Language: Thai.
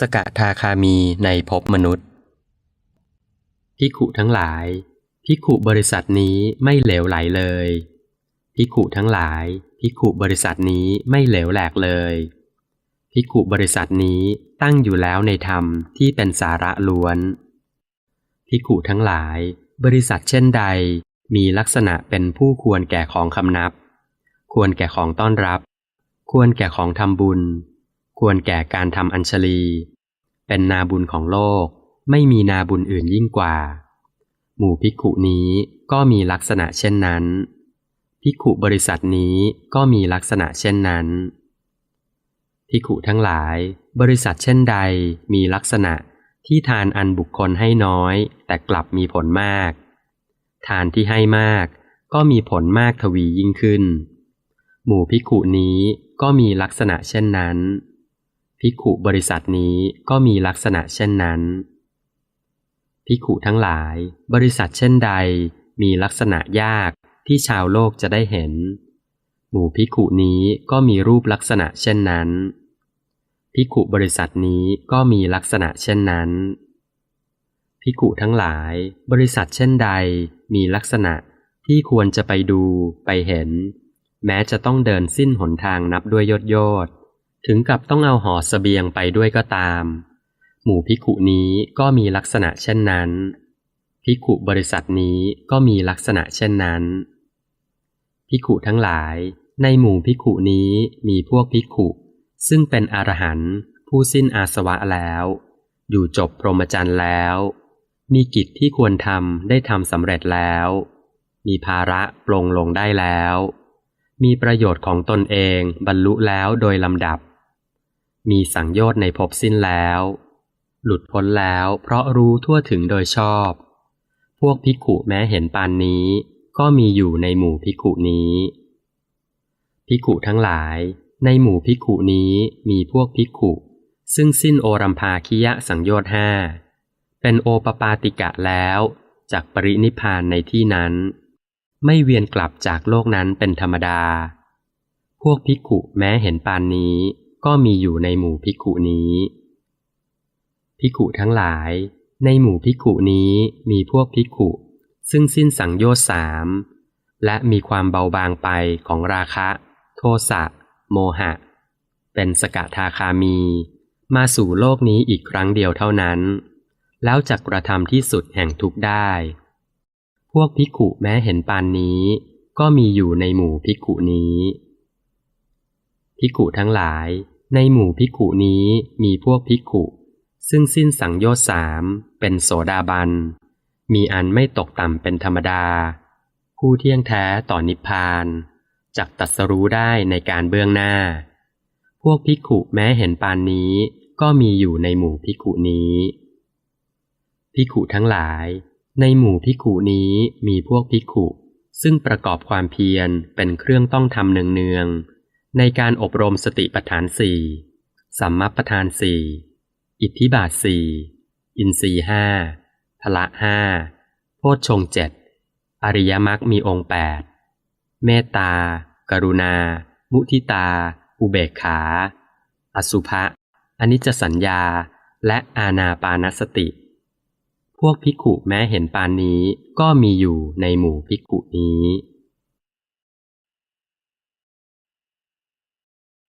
สกทาคามีในภพมนุษย์พิขุทั้งหลายพิขุบริษัทนี้ไม่เหลวไหลเลยพิขุทั้งหลายพิขุบริษัทนี้ไม่เหลวแหลกเลยพิขุบริษัทนี้ตั้งอยู่แล้วในธรรมที่เป็นสาระล้วนพิขุทั้งหลาย บริษัทเช่นใด มีลักษณะเป็นผู้ควรแก่ของคำนับ ควรแก่ของต้อนรับ ควรแก่ของทำบุญ ควรแก่การทำอัญชลี เป็นนาบุญของโลก ไม่มีนาบุญอื่นยิ่งกว่า หมู่ภิกขุนี้ก็มีลักษณะเช่นนั้นภิกขุบริษัทนี้ก็มีลักษณะเช่นนั้นภิกขุทั้งหลาย บริษัทเช่นใดมีลักษณะที่ทานอันบุคคลให้น้อย แต่กลับมีผลมาก ทานที่ให้มาก ก็มีผลมากทวียิ่งขึ้น หมู่ภิกขุนี้ก็มีลักษณะเช่นนั้น ภิกขุบริษัทนี้ก็มีลักษณะเช่นนั้น ภิกขุทั้งหลาย บริษัทเช่นใด มีลักษณะยากที่ชาวโลกจะได้เห็น หมู่ภิกขุนี้ก็มีรูปลักษณะเช่นนั้น ภิกขุบริษัทนี้ก็มีลักษณะเช่นนั้น ภิกขุทั้งหลาย บริษัทเช่นใด มีลักษณะที่ควรจะไปดูไปเห็น แม้จะต้องเดินสิ้นหนทางนับด้วยยศยอด ถึงกับต้องเอาห่อสเสบียงไปด้วยก็ตาม หมู่ภิกขุนี้ก็มีลักษณะเช่นนั้นภิกขุบริษัทนี้ก็มีลักษณะเช่นนั้นภิกขุทั้งหลาย ในหมู่ภิกขุนี้มีพวกภิกขุ ซึ่งเป็นอรหันต์ผู้สิ้นอาสวะแล้ว อยู่จบพรหมจรรย์แล้ว มีกิจที่ควรทำได้ทำสำเร็จแล้ว มีภาระปลงลงได้แล้ว มีประโยชน์ของตนเองบรรลุแล้วโดยลำดับ มีสังโยชน์ในภพสิ้นแล้ว หลุดพ้นแล้วเพราะรู้ทั่วถึงโดยชอบ พวกภิกขุแม้เห็นปานนี้ ก็มีอยู่ในหมู่ภิกขุนี้ ภิกขุทั้งหลาย ในหมู่ภิกขุนี้มีพวกภิกขุ ซึ่งสิ้นโอรัมภาคิยะสังโยชน์ห้าเป็นโอปปาติกะแล้วจากปรินิพานในที่นั้น ไม่เวียนกลับจากโลกนั้นเป็นธรรมดา พวกภิกขุแม้เห็นปานนี้ ก็มีอยู่ในหมู่ภิกขุนี้ ภิกขุทั้งหลาย ในหมู่ภิกขุนี้มีพวกภิกขุ ซึ่งสิ้นสังโยชน์สามและมีความเบาบางไปของราคะ โทสะ โมหะ เป็นสกทาคามี มาสู่โลกนี้อีกครั้งเดียวเท่านั้น แล้วจักกระทำที่สุดแห่งทุกได้ พวกภิกขุแม้เห็นปานนี้ ก็มีอยู่ในหมู่ภิกขุนี้ภิกขุทั้งหลาย ในหมู่ภิกขุนี้มีพวกภิกขุ ซึ่งสิ้นสังโยชน์สามเป็นโสดาบัน มีอันไม่ตกต่ำเป็นธรรมดา ผู้เที่ยงแท้ต่อนิพพานจักตัดสรู้ได้ในการเบื้องหน้า พวกภิกขุแม้เห็นปานนี้ก็มีอยู่ในหมู่ภิกขุนี้ ภิกขุทั้งหลาย ในหมู่ภิกขุนี้มีพวกภิกขุ ซึ่งประกอบความเพียรเป็นเครื่องต้องทำเนืองๆ ในการอบรมสติปัฏฐานสี่สัมมัปทานสี่อิทธิบาทสี่อินทรีห้าพละห้าโพชฌงเจ็ดอริยมรรคมีองค์แปดเมตตา กรุณา มุทิตา อุเบกขา อสุภะอนิจจสัญญา และอาณาปานสติ พวกภิกขุแม้เห็นปานนี้ก็มีอยู่ในหมู่ภิกขุนี้